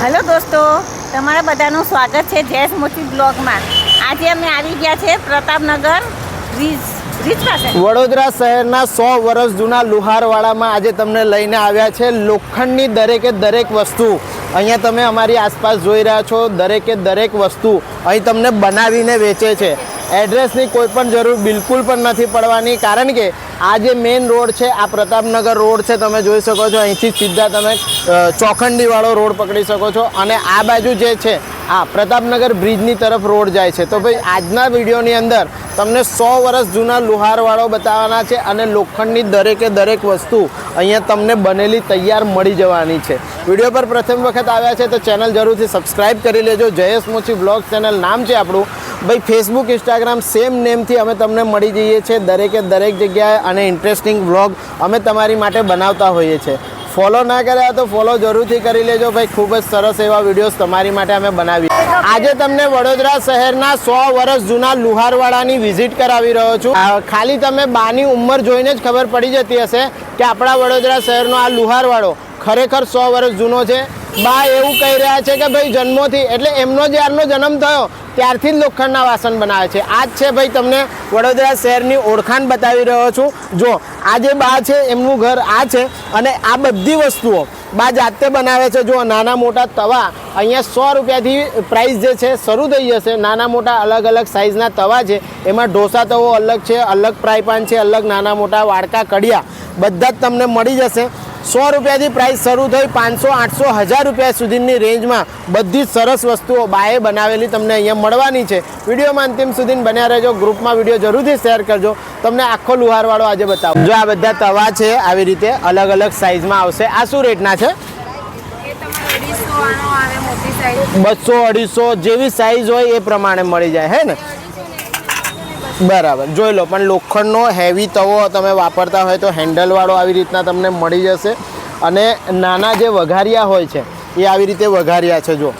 Hello દોસ્તો, તમારા બધાનું સ્વાગત છે જેસ મોતી બ્લોગમાં. આજે અમે આવી ગયા છે પ્રતાપનગર બ્રિજ વડોદરા શહેરના સો વર્ષ જૂના લુહારવાડામાં આજે તમને લઈને આવ્યા છે લોખંડની દરેકે દરેક વસ્તુ. અહીંયા તમે અમારી આસપાસ જોઈ રહ્યા છો દરેકે દરેક વસ્તુ અહીં તમને બનાવીને વેચે છે. એડ્રેસની કોઈ પણ જરૂર બિલકુલ પણ નથી પડવાની, કારણ કે આ જે મેઇન રોડ છે, આ પ્રતાપનગર રોડ છે, તમે જોઈ શકો છો, અહીંથી સીધા તમે ચોખંડીવાળો રોડ પકડી શકો છો, અને આ બાજુ જે છે, આ પ્રતાપનગર બ્રિજની તરફ રોડ જાય છે. તો ભાઈ, આજના વિડીયોની અંદર તમને સો વર્ષ જૂના લુહારવાળો બતાવવાના છે, અને લોખંડની દરેકે દરેક વસ્તુ અહીંયા તમને બનેલી તૈયાર મળી જવાની છે. વીડિયો પર પ્રથમ વખત આવ્યા છે, તો ચેનલ જરૂરથી સબસ્ક્રાઈબ કરી લેજો. જયેશ મોચી બ્લોગ ચેનલ નામ છે આપણું. ભાઈ ફેસબુક ઇન્સ્ટાગ્રામ સેમ નેમથી અમે તમને મળી જઈએ છીએ દરેકે દરેક જગ્યાએ અને ઇન્ટરેસ્ટિંગ વ્લોગ અમે તમારી માટે બનાવતા હોઈએ છીએ. ફોલો ના કર્યા તો ફોલો જરૂરથી કરી લેજો ભાઈ, ખૂબ જ સરસ એવા વિડીયોઝ તમારી માટે અમે બનાવીએ આજે તમને વડોદરા શહેરના સો વર્ષ જૂના લુહારવાડાની વિઝિટ કરાવી રહ્યો છું. ખાલી તમે બાની ઉંમર જોઈને જ ખબર પડી જતી હશે કે આપણા વડોદરા શહેરનો આ લુહારવાડો ખરેખર સો વર્ષ જૂનો છે. બા એવું કહી રહ્યા છે કે ભાઈ જન્મોથી, એટલે એમનો જ્યારનો જન્મ થયો, ત્યારથી જ લોખંડના વાસણ બનાવે છે. આ જ છે ભાઈ તમને વડોદરા શહેરની ઓળખાણ બતાવી રહ્યો છું. જો, આ જે બા છે, એમનું ઘર આ છે, અને આ બધી વસ્તુઓ બા જાતે બનાવે છે. જો નાના મોટા તવા, અહીંયા સો રૂપિયાથી પ્રાઇસ જે છે, શરૂ થઈ જશે. નાના મોટા અલગ અલગ સાઇઝના તવા છે. એમાં ઢોસા તવો અલગ છે, અલગ પ્રાયપાન છે, અલગ નાના મોટા વાડકા કડિયા બધા જ તમને મળી જશે. સો રૂપિયાથી પ્રાઇસ શરૂ થઈ પાંચસો આઠસો હજાર રૂપિયા સુધીની રેન્જમાં બધી જ સરસ વસ્તુઓ બાએ બનાવેલી તમને અહીંયા મળવાની છે. વિડીયોમાં અંતિમ સુધી બન્યા રહેજો. ગ્રુપમાં વીડિયો જરૂરથી શેર કરજો. તમને આખો લુહારવાળો આજે બતાવો. જો આ બધા તવા છે આવી રીતે અલગ અલગ સાઇઝમાં આવશે. આ શું રેટના છે? બસો અઢીસો જેવી સાઇઝ હોય એ પ્રમાણે મળી જાય હે ને? બરાબર. જોઈ લો, પણ લોખંડનો હેવી તવો તમે વાપરતા હોય તો હેન્ડલવાળો આવી રીતના તમને મળી જશે. અને નાના જે વઘારિયા હોય છે, એ આવી રીતે વઘારિયા છે, જો.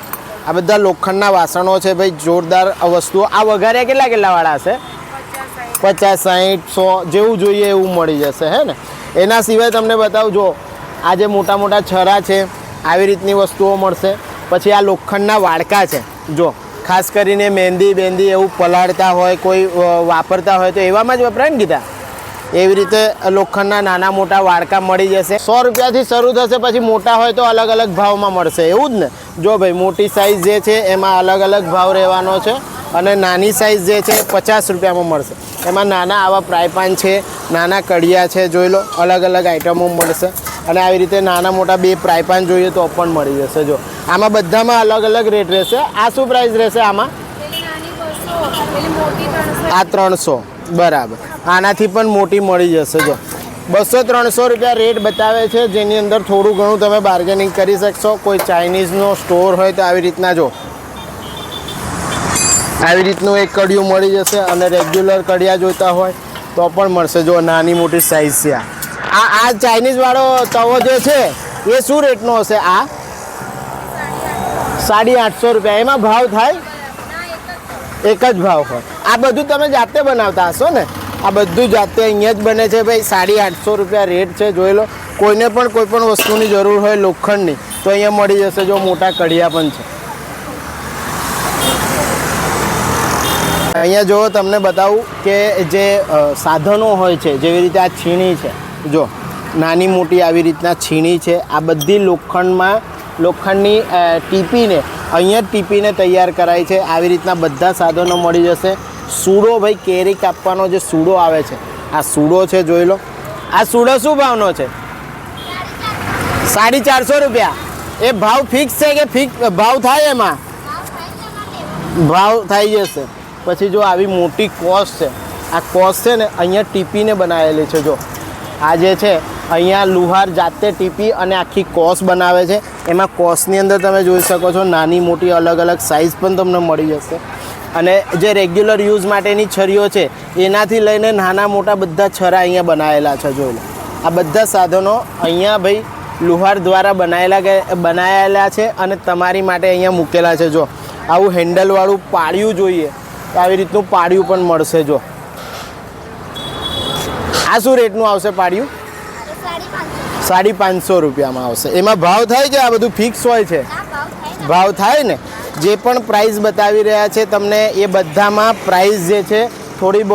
આ બધા લોખંડના વાસણો છે, ભાઈ, જોરદાર વસ્તુઓ. આ વઘારિયા કેટલા કેટલાવાળા હશે? પચાસ, સાહીઠ, સો, જેવું જોઈએ એવું મળી જશે, હે ને? એના સિવાય તમને બતાવું, જો, આ જે મોટા મોટા છરા છે, આવી રીતની વસ્તુઓ મળશે. પછી આ લોખંડના વાડકા છે, જો. ખાસ કરીને મહેંદી, બેંદી એવું પલાળતા હોય, કોઈ વાપરતા હોય તો એવામાં જ વપરાય ને ગીતા? એવી રીતે લોખંડના નાના મોટા વાડકા મળી જશે. સો રૂપિયાથી શરૂ થશે, પછી મોટા હોય તો અલગ અલગ ભાવમાં મળશે. એવું જ ને? જો ભાઈ, મોટી સાઇઝ જે છે, એમાં અલગ અલગ ભાવ રહેવાનો છે અને નાની સાઇઝ જે છે, પચાસ રૂપિયામાં મળશે. એમાં નાના આવા પ્રાયપાન છે, નાના કડિયા છે, જોઈ લો, અલગ અલગ આઇટમો મળશે. અને આવી રીતે નાના મોટા બે પ્રાયપાન જોઈએ તો પણ મળી જશે જો. આમાં બધામાં અલગ અલગ રેટ રહેશે. આ શું પ્રાઇસ રહેશે આમાં? આ ત્રણસો. બરાબર. આનાથી પણ મોટી મળી જશે જો. બસો ત્રણસો રૂપિયા રેટ બતાવે છે. જેની અંદર થોડું ઘણું તમે બાર્ગેનિંગ કરી શકશો. કોઈ ચાઇનીઝનો સ્ટોર હોય તો આવી રીતના જો. આવી રીતનું એક કડિયું મળી જશે અને રેગ્યુલર કડિયા જોઈતા હોય તો પણ મળશે. જો નાની મોટી સાઇઝ છે આ. આ આ ચાઇનીઝ વાળો તવો જે છે, એ શું રેટનો હશે આ? સાડી આઠસો રૂપિયા. એમાં ભાવ થાય? એક જ ભાવ હોય. આ બધું તમે જાતે બનાવતા હશો ને? આ બધું જાતે અહીંયા જ બને છે ભાઈ. સાડી આઠસો રૂપિયા રેટ છે, જોઈ લો. કોઈને પણ કોઈ પણ વસ્તુની જરૂર હોય, લોખંડની, તો અહીંયા મળી જશે. જો મોટા કડિયા પણ છે. અહીંયા જો તમને બતાવું કે જે સાધનો હોય છે, જેવી રીતે આ છીણી છે જો, નાની મોટી આવી રીતના છીણી છે. આ બધી લોખંડમાં, લોખંડની ટીપીને, અહીંયા ટીપીને તૈયાર કરાય છે. આવી રીતના બધા સાધનો મળી જશે. સૂડો ભાઈ, કેરી કાપવાનો જે સૂડો આવે છે, આ સૂડો છે, જોઈ લો. આ સૂડો શું ભાવનો છે? સાડી ચારસો રૂપિયા. એ ભાવ ફિક્સ છે કે ફિક્સ ભાવ થાય એમાં? ભાવ થઈ જશે. પછી જો આવી મોટી કોસ છે. આ કોસ છે ને, અહીંયા ટીપીને બનાવેલી છે, જો. આ જે છે, અહીંયા લુહાર જાતે ટીપી અને આખી કોસ બનાવે છે. એમાં કોસની અંદર તમે જોઈ શકો છો, નાની મોટી અલગ અલગ સાઇઝ પણ તમને મળી જશે. અને જે રેગ્યુલર યુઝ માટેની છરીઓ છે, એનાથી લઈને નાના મોટા બધા છરા અહીંયા બનાવેલા છે, જોઈ લો. આ બધા સાધનો અહીંયા ભાઈ લુહાર દ્વારા બનાવેલા બનાવેલા છે અને તમારી માટે અહીંયા મૂકેલા છે, જો. આવું હેન્ડલવાળું પાળિયું જોઈએ. તો આવી રીતનું પાળિયું પણ મળશે, જો. આ શું રેટનું આવશે પાડ્યું? સાડી પાંચસો રૂપિયામાં આવશે. એમાં ભાવ થાય છે? આ બધું ફિક્સ હોય છે? ભાવ થાય ને. જે પણ પ્રાઇસ બતાવી રહ્યા છે તમને એ બધામાં પ્રાઇસ જે છે થોડી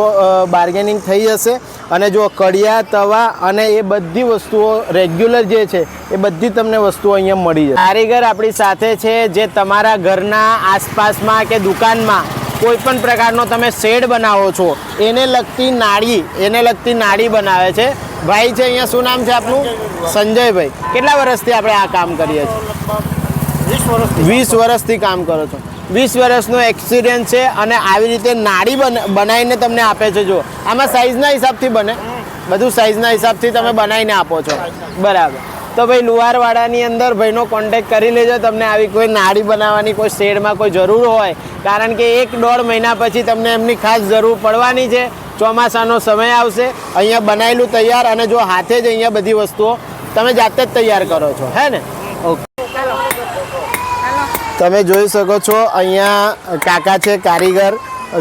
બાર્ગેનિંગ થઈ જશે અને જો કડિયા તવા અને એ બધી વસ્તુઓ રેગ્યુલર જે છે એ બધી તમને વસ્તુઓ અહીંયા મળી જશે. કારીગર આપણી સાથે છે જે તમારા ઘરના આસપાસમાં કે દુકાનમાં કોઈ પણ પ્રકારનો તમે શેડ બનાવો છો, એને લગતી નાળી, એને લગતી નાળી બનાવે છે. ભાઈ છે, અહીંયા શું નામ છે આપનું? સંજયભાઈ. કેટલા વર્ષથી આપણે આ કામ કરીએ છીએ? વીસ વર્ષથી કામ કરો છો. વીસ વર્ષનો એક્સપિરિયન્સ છે અને આવી રીતે નાળી બન- બનાવીને તમને આપે છે જો આમાં સાઈઝના હિસાબથી બને. બધું સાઈઝના હિસાબથી તમે બનાવીને આપો છો. બરાબર. તો ભાઈ લુહારવાડાની અંદર ભાઈનો કોન્ટેક કરી લેજો. તમને આવી કોઈ નાળી બનાવવાની, કોઈ શેડમાં કોઈ જરૂર હોય, કારણ કે એક દોઢ મહિના પછી તમને એમની ખાસ જરૂર પડવાની છે. ચોમાસાનો સમય આવશે. અહીંયા બનાવેલું તૈયાર અને જો હાથે જ અહીંયા બધી વસ્તુઓ તમે જાતે જ તૈયાર કરો છો. હે ને? ઓકે. તમે જોઈ શકો છો, અહીંયા કાકા છે, કારીગર.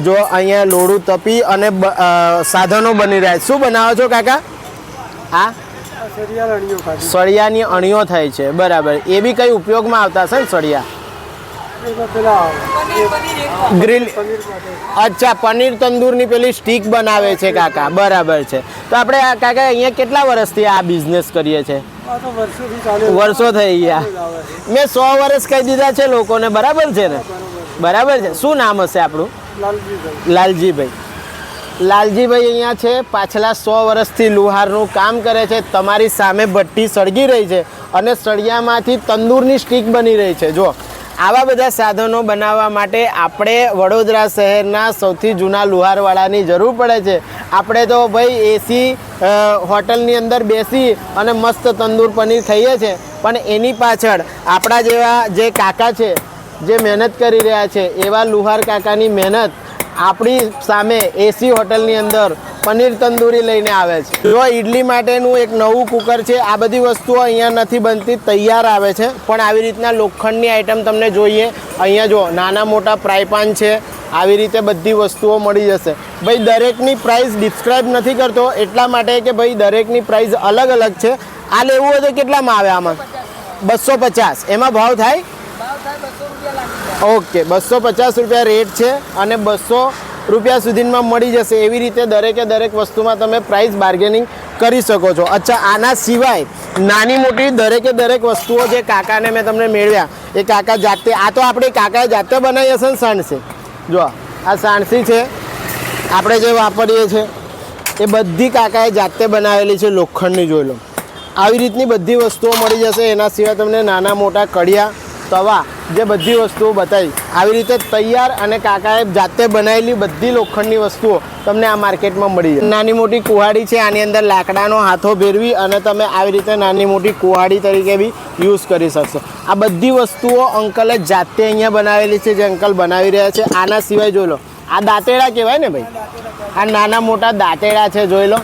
જો અહીંયા લોડું તપી અને સાધનો બની રહ્યા છે. શું બનાવો છો કાકા? આ સળિયાની અણીઓ થાય છે બરાબર. એ બી કઈ ઉપયોગમાં આવતા હશે ને સળિયા? ગ્રીલ અચ્છા પનીર તંદૂરની પેલી સ્ટીક બનાવે છે કાકા. બરાબર છે. તો આપણે આ કાકા અહીંયા કેટલા વર્ષથી આ બિઝનેસ કરીએ છીએ વર્ષો થઈ ગયા. મેં સો વર્ષ કહી દીધા છે લોકોને. બરાબર છે ને? બરાબર છે. શું નામ હશે આપણું? લાલજીભાઈ. લાલજીભાઈ. અહીંયા છે, પાછલા સો વર્ષથી લુહારનું કામ કરે છે, તમારી સામે ભઠ્ઠી સળગી રહી છે અને સળિયામાંથી તંદૂરની સ્ટીક બની રહી છે. જો આવા બધા સાધનો બનાવવા માટે આપણે વડોદરા શહેરના સૌથી જૂના લુહારવાળાની જરૂર પડે છે. આપણે તો ભાઈ એસી હોટલની અંદર બેસી અને મસ્ત તંદૂર પનીર ખાઈએ છીએ પણ એની પાછળ આપણા જેવા જે કાકા છે, જે મહેનત કરી રહ્યા છે, એવા લુહાર કાકાની મહેનત આપણી સામે એસી હોટલની અંદર પનીર તંદૂરી લઈને આવે છે. જો ઇડલી માટેનું એક નવું કુકર છે, આ બધી વસ્તુઓ અહીંયા નથી બનતી, તૈયાર આવે છે. પણ આવી રીતના લોખંડની આઈટમ તમને જોઈએ. અહીંયા જો નાના મોટા ફ્રાયપાન છે, આવી રીતે બધી વસ્તુઓ મળી જશે. ભાઈ, દરેકની પ્રાઇસ ડિસ્ક્રાઇબ નથી કરતો, એટલા માટે કે ભાઈ, દરેકની પ્રાઇસ અલગ અલગ છે. આ લેવું હોય તો કેટલામાં આવે આમાં? બસો પચાસ. એમાં ભાવ થાય? ઓકે, બસો પચાસ રૂપિયા રેટ છે અને બસો રૂપિયા સુધીમાં મળી જશે. એવી રીતે દરેકે દરેક વસ્તુમાં તમે પ્રાઇસ બાર્ગેનિંગ કરી શકો છો. અચ્છા, આના સિવાય નાની મોટી દરેકે દરેક વસ્તુઓ જે કાકાને મેં તમને મેળવ્યા, એ કાકા જાતે, આ તો આપણે કાકાએ જાતે બનાવી હશે ને સાણસી જો, આ સાણસી છે. આપણે જે વાપરીએ છીએ એ બધી કાકાએ જાતે બનાવેલી છે, લોખંડની જોઈ લો. આવી રીતની બધી વસ્તુઓ મળી જશે. એના સિવાય તમને નાના મોટા કડિયા તવા જે બધી વસ્તુઓ બતાવી. આવી રીતે તૈયાર અને કાકાએ જાતે બનાવેલી બધી લોખંડની વસ્તુઓ તમને આ માર્કેટમાં મળી જાય. નાની મોટી કુહાડી છે, આની અંદર લાકડાનો હાથો ભેરવી અને તમે આવી રીતે નાની મોટી કુહાડી તરીકે બી યુઝ કરી શકશો. આ બધી વસ્તુઓ અંકલે જાતે અહીંયા બનાવેલી છે, જે અંકલ બનાવી રહ્યા છે. આના સિવાય જોઈ લો. આ દાંતેડા કહેવાય ને ભાઈ? આ નાના મોટા દાંતેડા છે, જોઈ લો.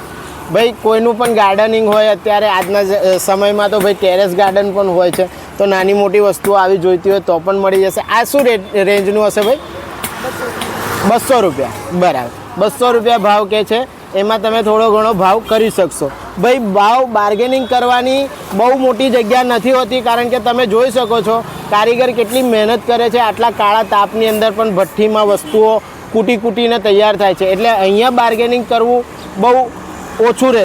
ભાઈ, કોઈનું પણ ગાર્ડનિંગ હોય, અત્યારે આજના સમયમાં તો ભાઈ ટેરેસ ગાર્ડન પણ હોય છે. તો નાની મોટી વસ્તુઓ આવી જોઈતી હોય તો પણ મળી જશે. આ શું રેટ રેન્જનું હશે ભાઈ? બસો રૂપિયા. બરાબર. બસો રૂપિયા ભાવ કે છે, એમાં તમે થોડો ઘણો ભાવ કરી શકશો. ભાઈ, ભાવ બાર્ગેનિંગ કરવાની બહુ મોટી જગ્યા નથી હોતી, કારણ કે તમે જોઈ શકો છો, કારીગર કેટલી મહેનત કરે છે, આટલા કાળા તાપની અંદર પણ ભઠ્ઠીમાં વસ્તુઓ કૂટી કૂટીને તૈયાર થાય છે. એટલે અહીંયા બાર્ગેનિંગ કરવું બહુ ઓછું રહે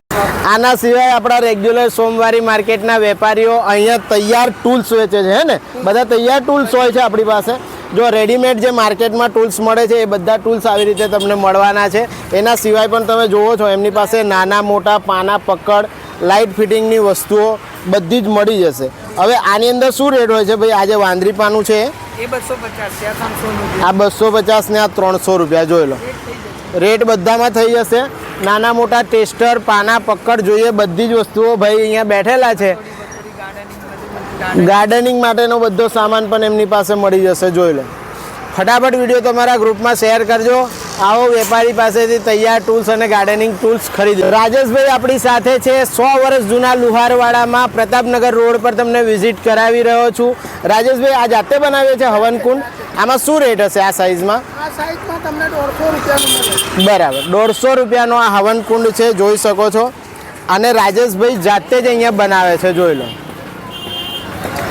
આના સિવાય આપણા રેગ્યુલર સોમવારી માર્કેટના વેપારીઓ અહીંયા તૈયાર ટૂલ્સ વેચે છે હે ને? બધા તૈયાર ટૂલ્સ હોય છે આપણી પાસે. જો રેડીમેડ જે માર્કેટમાં ટૂલ્સ મળે છે એ બધા ટૂલ્સ આવી રીતે તમને મળવાના છે. એના સિવાય પણ તમે જુઓ છો એમની પાસે નાના મોટા પાના પકડ લાઇટ ફિટિંગની વસ્તુઓ બધી જ મળી જશે. હવે આની અંદર શું રેટ હોય છે ભાઈ? આજે વાંદરી પાનું છે એ? બસો પચાસ આ આ બસો પચાસ ને આ ત્રણસો રૂપિયા જોઈ લો. રેટ બધામાં થઈ જશે. નાના મોટા ટેસ્ટર પાના પકડ જોઈએ બધી જ વસ્તુઓ ભાઈ અહીંયા બેઠેલા છે. ગાર્ડનિંગ માટેનો બધો સામાન પણ એમની પાસે મળી જશે જોઈ લો. ફટાફટ વીડિયો તમારા ગ્રુપમાં શેર કરજો. આવો વેપારી પાસેથી તૈયાર ટૂલ્સ અને ગાર્ડનિંગ ટૂલ્સ ખરીદો. રાજેશભાઈ આપણી સાથે છે. સો વર્ષ જૂના લુહારવાડામાં પ્રતાપનગર રોડ પર તમને વિઝિટ કરાવી રહ્યો છું. રાજેશભાઈ આ જાતે બનાવ્યો છે હવનકુંડ? આમાં શું રેટ હશે આ સાઈઝમાં આ સાઈઝમાં તમને દોઢસો રૂપિયાનું બરાબર. દોઢસો રૂપિયાનો આ હવનકુંડ છે જોઈ શકો છો. અને રાજેશભાઈ જાતે જ અહીંયા બનાવે છે જોઈ લો.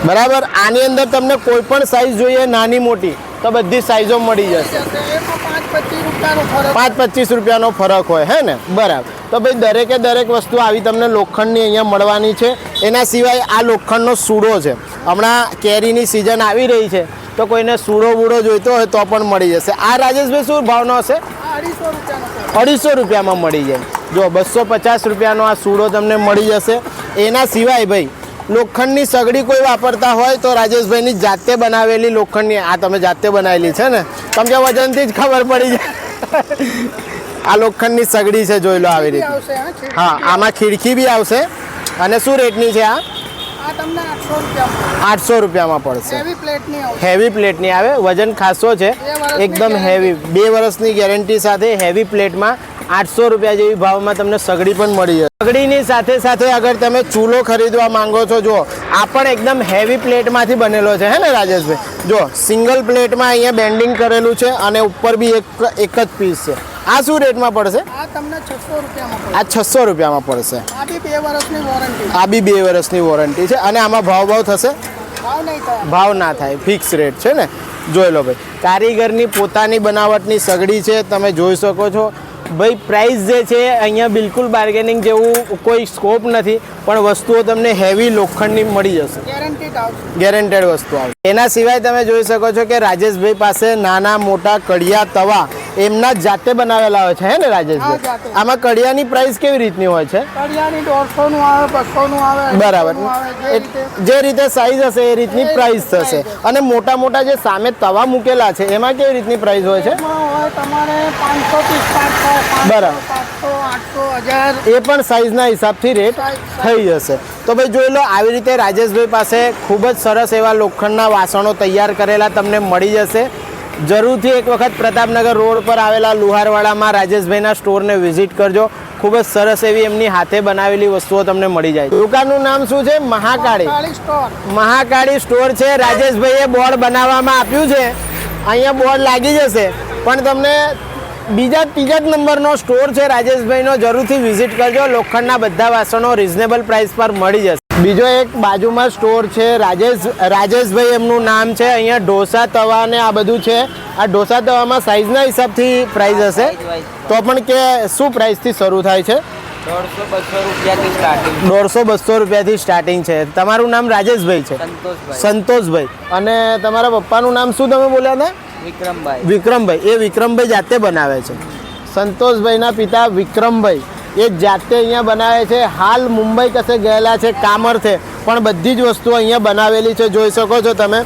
બરાબર? આની અંદર તમને કોઈ પણ સાઈઝ જોઈએ નાની મોટી. તો બધી સાઈઝો મળી જશે. પાંચ પચીસ રૂપિયાનો ફરક હોય, હે ને? બરાબર. તો ભાઈ, દરેકે દરેક વસ્તુ આવી તમને લોખંડની અહીંયા મળવાની છે. એના સિવાય આ લોખંડનો સૂડો છે. હમણાં કેરીની સિઝન આવી રહી છે. તો કોઈને સૂડો બૂડો જોઈતો હોય તો પણ મળી જશે. આ રાજેશભાઈ, શું ભાવનો હશે? અઢીસો રૂપિયામાં મળી જાય. જો બસો પચાસ રૂપિયાનો આ સૂડો તમને મળી જશે. એના સિવાય ભાઈ લોખંડની સગડી કોઈ વાપરતા હોય તો રાજેશભાઈની જાતે બનાવેલી લોખંડની. આ તમે જાતે બનાવેલી છે ને? કે વજનથી જ ખબર પડી જાય. આ લોખંડની સગડી છે જોઈ લો આવી રીતે. હા આમાં ખીડકી બી આવશે. અને શું રેટની છે આ? આઠસો રૂપિયામાં. પડશે. હેવી પ્લેટની આવશે. હેવી પ્લેટની આવે. વજન ખાસો છે. એકદમ હેવી બે વર્ષની ગેરંટી સાથે હેવી પ્લેટમાં આઠસો રૂપિયા જેવી ભાવમાં તમને સગડી પણ મળી જશે. સગડીની સાથે સાથે અગર તમે ચૂલો ખરીદવા માંગો છો જો આ પણ એકદમ હેવી પ્લેટમાંથી બનેલો છે હે ને રાજેશભાઈ? જો સિંગલ પ્લેટમાં અહીંયા બેન્ડિંગ કરેલું છે અને ઉપર બી એક એક જ પીસ છે. આ શું રેટમાં પડશે? આ તમને છસો રૂપિયામાં આ છસો રૂપિયામાં પડશે. આ બી બે વર્ષની વોરંટી આ બી બે વર્ષની વોરંટી છે અને આમાં ભાવ ભાવ થશે? ભાવ ના થાય. ફિક્સ રેટ છે ને? જોઈ લો ભાઈ. કારીગરની પોતાની બનાવટની સગડી છે તમે જોઈ શકો છો. ભાઈ પ્રાઇસ જે છે અહીંયા બિલકુલ બાર્ગેનિંગ જેવું કોઈ સ્કોપ નથી પણ વસ્તુઓ તમને હેવી લોખંડની મળી જશે. ગેરંટીડ વસ્તુ આવે એના સિવાય તમે જોઈ શકો છો કે રાજેશભાઈ પાસે નાના મોટા કડિયા તવા એમના જાતે બનાવેલા હોય છે હે ને રાજેશભાઈ? આમાં કડિયાની પ્રાઇસ કેવી રીતની હોય છે? કડિયાની 150 નું આવે બરાબર. 800 નું આવે રીતે. જે રીતે સાઈઝ હશે એ રીતની પ્રાઇસ થશે. અને મોટા મોટા જે સામે તવા મૂકેલા છે એમાં કેવી રીતની પ્રાઇસ હોય છે? તમારે પાંચસો થી સ્ટાર્ટ થાય બરાબર. એ પણ સાઈઝના હિસાબથી રેટ થઈ જશે. તો ભાઈ જોઈ લો આવી રીતે રાજેશભાઈ પાસે ખૂબ જ સરસ એવા લોખંડના વાસણો તૈયાર કરેલા તમને મળી જશે. જરૂરથી એક વખત પ્રતાપનગર રોડ પર આવેલા લુહારવાડામાં રાજેશભાઈના સ્ટોરને વિઝિટ કરજો. ખૂબ જ સરસ એવી એમની હાથે બનાવેલી વસ્તુઓ તમને મળી જાય. દુકાનનું નામ શું છે? મહાકાળી. મહાકાળી સ્ટોર. છે. રાજેશભાઈએ બોર્ડ બનાવવામાં આપ્યું છે. અહીંયા બોર્ડ લાગી જશે. પણ તમને બીજા ત્રીજા જ નંબરનો સ્ટોર છે. રાજેશભાઈનો જરૂરથી વિઝિટ કરજો. લોખંડના બધા વાસણો રિઝનેબલ પ્રાઇસ પર મળી જશે. બીજો એક બાજુમાં સ્ટોર છે રાજેશ રાજેશભાઈ એમનું નામ છે અહીંયા ઢોસા તવા ને આ બધું છે. આ ઢોસા તવામાં સાઇઝના હિસાબથી પ્રાઇસ હશે. તો પણ કે શું પ્રાઇસથી શરૂ થાય છે? દોઢસો બસો રૂપિયાથી સ્ટાર્ટિંગ છે. તમારું નામ રાજેશભાઈ છે? સંતોષભાઈ. સંતોષભાઈ. અને તમારા પપ્પાનું નામ શું તમે બોલ્યા હતા? વિક્રમભાઈ. વિક્રમભાઈ. એ વિક્રમભાઈ જાતે બનાવે છે. સંતોષભાઈના પિતા વિક્રમભાઈ. એ જાતે અહીંયા બનાવે છે. હાલ મુંબઈ કસે ગયેલા છે, કામરથે. પણ બધી જ વસ્તુઓ અહીંયા બનાવેલી છે, જોઈ શકો છો તમે.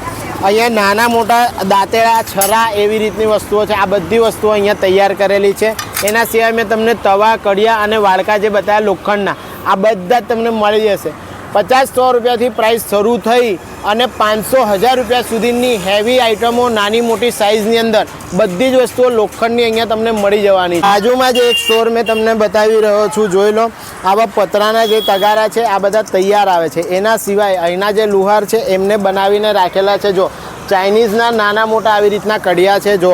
અહીંયા નાના મોટા દાંતેડા, છરા એવી રીતની વસ્તુઓ છે. આ બધી વસ્તુઓ અહીંયા તૈયાર કરેલી છે. એના સિવાય મેં તમને તવા, કડિયા અને વાડકા જે બતાવ્યા, લોખંડના, આ બધા તમને મળી જશે. પચાસ સો રૂપિયાથી પ્રાઇસ શરૂ થઈ અને પાંચસો હજાર રૂપિયા સુધીની હેવી આઇટમો નાની મોટી સાઇઝની અંદર બધી જ વસ્તુઓ લોખંડની અહીંયા તમને મળી જવાની. બાજુમાં જે એક સ્ટોર મેં તમને બતાવી રહ્યો છું જોઈ લો. આવા પતરાના જે તગારા છે આ બધા તૈયાર આવે છે. એના સિવાય અહીંના જે લુહાર છે એમને બનાવીને રાખેલા છે જો. ચાઇનીઝના નાના મોટા આવી રીતના કડિયા છે જો.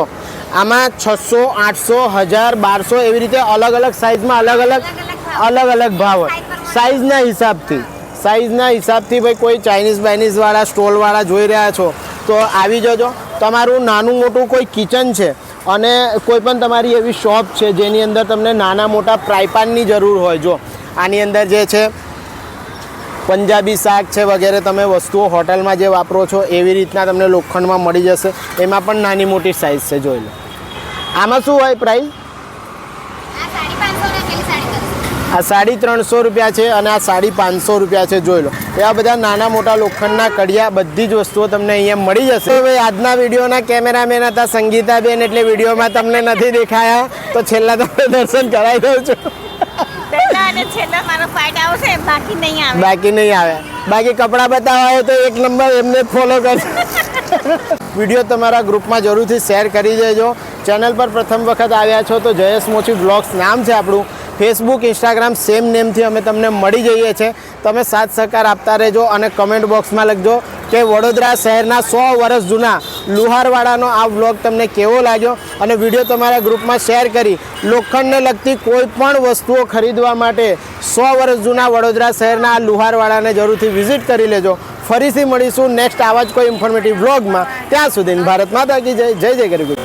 આમાં છસો આઠસો હજાર બારસો એવી રીતે અલગ અલગ સાઇઝમાં અલગ અલગ અલગ અલગ ભાવ હોય. સાઇઝના હિસાબથી. સાઇઝના હિસાબથી ભાઈ કોઈ ચાઇનીઝ બાઇનીઝવાળા સ્ટોલવાળા જોઈ રહ્યા છો, તો આવી જજો. તમારું નાનું મોટું કોઈ કિચન છે અને કોઈ પણ તમારી એવી શોપ છે જેની અંદર તમને નાના મોટા પ્રાયપાનની જરૂર હોય. જો, આની અંદર જે છે, પંજાબી શાક છે વગેરે તમે વસ્તુઓ હોટલમાં જે વાપરો છો એવી રીતના તમને લોખંડમાં મળી જશે. એમાં પણ નાની મોટી સાઇઝ છે, જોઈ લો. આમાં શું હોય પ્રાઇસ આ સાડી પાંચસો ને પેલી સાડી ત્રણસો આ સાડી ત્રણસો રૂપિયા છે અને આ સાડી પાંચસો રૂપિયા છે જોઈ લો. એવા બધા નાના મોટા લોખંડના કડિયા બધી જ વસ્તુઓ તમને અહીંયા મળી જશે. હવે ભાઈ આજના વિડીયોના કેમેરામેન હતા સંગીતાબેન એટલે વિડીયોમાં તમને નથી દેખાયા. તો છેલ્લા તમે દર્શન કરાવી દઉં છું. બાકી નહીં આવે. બાકી કપડાં બતાવવા હોય તો એક નંબર એમને ફોલો કરજો વીડિયો તમારા ગ્રુપમાં જરૂરથી શેર કરી દેજો. ચેનલ પર પ્રથમ વખત આવ્યા છો તો જયેશ મોચી બ્લોગ્સ નામ છે આપણું. ફેસબુક ઇન્સ્ટાગ્રામ સેમ નેમથી અમે તમને મળી જઈએ છીએ. તમે સાથ સહકાર આપતા રહેજો અને કમેન્ટ બોક્સમાં લખજો કે વડોદરા શહેરના સો વર્ષ જૂના લુહારવાડાનો આ વ્લોગ તમને કેવો લાગ્યો અને વીડિયો તમારા ગ્રુપમાં શેર કરી લોખંડને લગતી કોઈ પણ વસ્તુઓ ખરીદવા માટે સો વર્ષ જૂના વડોદરા શહેરના આ લુહારવાડાને જરૂરથી વિઝિટ કરી લેજો. ફરીથી મળીશું નેક્સ્ટ આવા જ કોઈ ઇન્ફોર્મેટિવ વ્લોગમાં ત્યાં સુધી ભારત માતા કી જય જય જય કરી